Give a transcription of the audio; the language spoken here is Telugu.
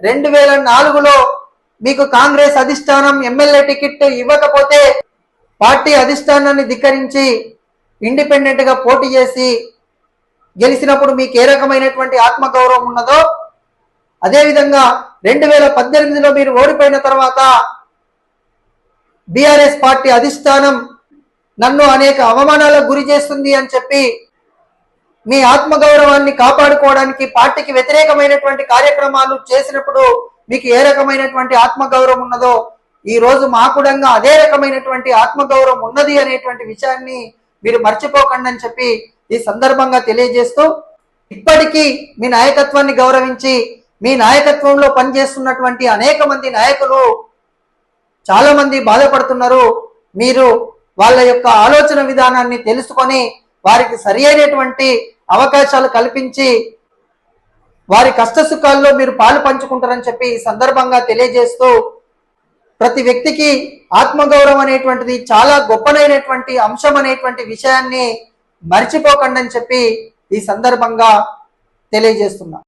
రెండు వేల నాలుగులో మీకు కాంగ్రెస్ అధిష్టానం ఎమ్మెల్యే టికెట్ ఇవ్వకపోతే పార్టీ అధిష్టానాన్ని ధిక్కరించి ఇండిపెండెంట్గా పోటీ చేసి గెలిచినప్పుడు మీకు ఏ రకమైనటువంటి ఆత్మగౌరవం ఉన్నదో అదేవిధంగా రెండు వేల పద్దెనిమిదిలో మీరు ఓడిపోయిన తర్వాత బీఆర్ఎస్ పార్టీ అధిష్టానం నన్ను అనేక అవమానాలకు గురి చేస్తుంది అని చెప్పి మీ ఆత్మగౌరవాన్ని కాపాడుకోవడానికి పార్టీకి వ్యతిరేకమైనటువంటి కార్యక్రమాలు చేసినప్పుడు మీకు ఏ రకమైనటువంటి ఆత్మగౌరవం ఉన్నదో ఈ రోజు మాకుడంగా అదే రకమైనటువంటి ఆత్మగౌరవం ఉన్నది అనేటువంటి విషయాన్ని మీరు మర్చిపోకండి అని చెప్పి ఈ సందర్భంగా తెలియజేస్తూ ఇప్పటికీ మీ నాయకత్వాన్ని గౌరవించి మీ నాయకత్వంలో పనిచేస్తున్నటువంటి అనేక మంది నాయకులు చాలా మంది బాధపడుతున్నారు. మీరు వాళ్ళ యొక్క ఆలోచన విధానాన్ని తెలుసుకొని వారికి సరి అయినటువంటి అవకాశాలు కల్పించి వారి కష్ట సుఖాల్లో మీరు పాలు పంచుకుంటారని చెప్పి ఈ సందర్భంగా తెలియజేస్తూ ప్రతి వ్యక్తికి ఆత్మగౌరవం అనేటువంటిది చాలా గొప్పనైనటువంటి అంశం అనేటువంటి విషయాన్ని మర్చిపోకండి అని చెప్పి ఈ సందర్భంగా తెలియజేస్తున్నా.